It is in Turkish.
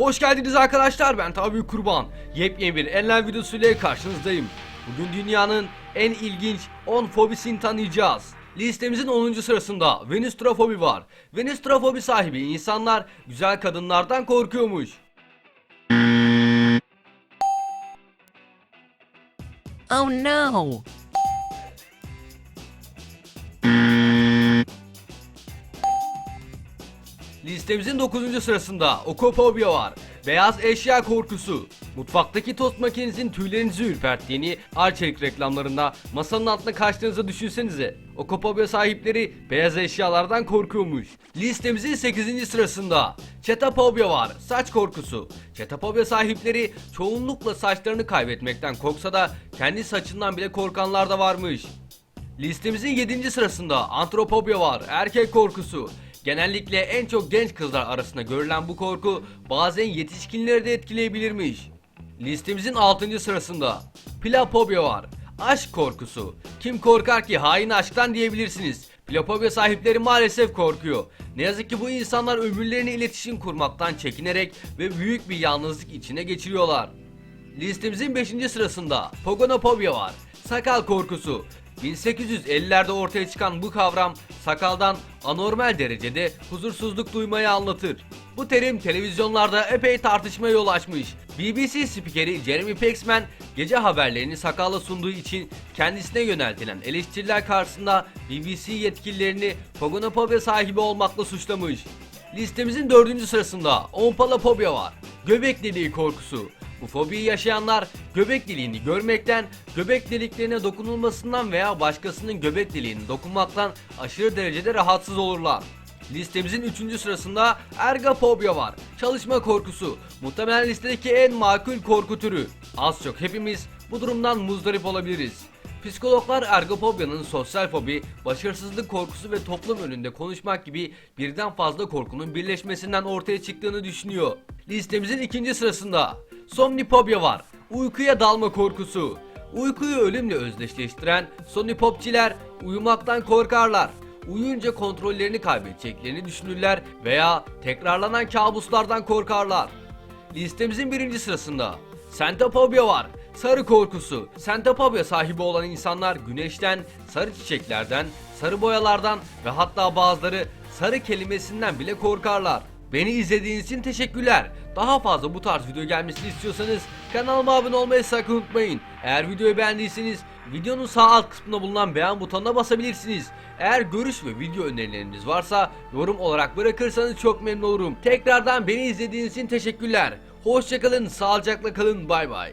Hoş geldiniz arkadaşlar ben Tabi Kurban. Yepyeni bir enlem videosuyla karşınızdayım. Bugün dünyanın en ilginç 10 fobisini tanıyacağız. Listemizin 10. sırasında Venüstrofobi var. Venüstrofobi sahibi insanlar güzel kadınlardan korkuyormuş. Oh no! Listemizin 9. sırasında okopobia var. Beyaz eşya korkusu. Mutfaktaki tost makinenizin tüylerinizi ürperttiğini Arçelik reklamlarında masanın altına kaçtığınızı düşünsenize. Okopobia sahipleri beyaz eşyalardan korkuyormuş. Listemizin 8. sırasında Çetapobia var. Saç korkusu. Çetapobia sahipleri çoğunlukla saçlarını kaybetmekten korksa da kendi saçından bile korkanlar da varmış. Listemizin 7. sırasında antropobia var. Erkek korkusu. Genellikle en çok genç kızlar arasında görülen bu korku bazen yetişkinleri de etkileyebilirmiş. Listemizin 6. sırasında plapobia var. Aşk korkusu. Kim korkar ki hain aşktan diyebilirsiniz. Plapobia sahipleri maalesef korkuyor. Ne yazık ki bu insanlar ömürlerini iletişim kurmaktan çekinerek ve büyük bir yalnızlık içine geçiriyorlar. Listemizin 5. sırasında Pogonopobia var. Sakal korkusu. 1850'lerde ortaya çıkan bu kavram sakaldan anormal derecede huzursuzluk duymayı anlatır. Bu terim televizyonlarda epey tartışmaya yol açmış. BBC spikeri Jeremy Paxman gece haberlerini sakalla sunduğu için kendisine yöneltilen eleştiriler karşısında BBC yetkililerini pogonopobia sahibi olmakla suçlamış. Listemizin dördüncü sırasında Ompalopobia var. Göbek deliği korkusu. Bu fobiyi yaşayanlar göbek deliğini görmekten, göbek deliklerine dokunulmasından veya başkasının göbek deliğine dokunmaktan aşırı derecede rahatsız olurlar. Listemizin 3. sırasında ergopobia var. Çalışma korkusu. Muhtemelen listedeki en makul korku türü. Az çok hepimiz bu durumdan muzdarip olabiliriz. Psikologlar ergopobiyanın sosyal fobi, başarısızlık korkusu ve toplum önünde konuşmak gibi birden fazla korkunun birleşmesinden ortaya çıktığını düşünüyor. Listemizin ikinci sırasında somnipobya var. Uykuya dalma korkusu. Uykuyu ölümle özdeşleştiren sonipopçiler uyumaktan korkarlar. Uyuyunca kontrollerini kaybedeceklerini düşünürler veya tekrarlanan kabuslardan korkarlar. Listemizin birinci sırasında Sentopobia var. Sarı korkusu. Sentopobia sahibi olan insanlar güneşten, sarı çiçeklerden, sarı boyalardan ve hatta bazıları sarı kelimesinden bile korkarlar. Beni izlediğiniz için teşekkürler. Daha fazla bu tarz video gelmesini istiyorsanız kanalıma abone olmayı sakın unutmayın. Eğer videoyu beğendiyseniz videonun sağ alt kısmında bulunan beğen butonuna basabilirsiniz. Eğer görüş ve video önerileriniz varsa yorum olarak bırakırsanız çok memnun olurum. Tekrardan beni izlediğiniz için teşekkürler. Hoşçakalın, sağlıcakla kalın, bay bay.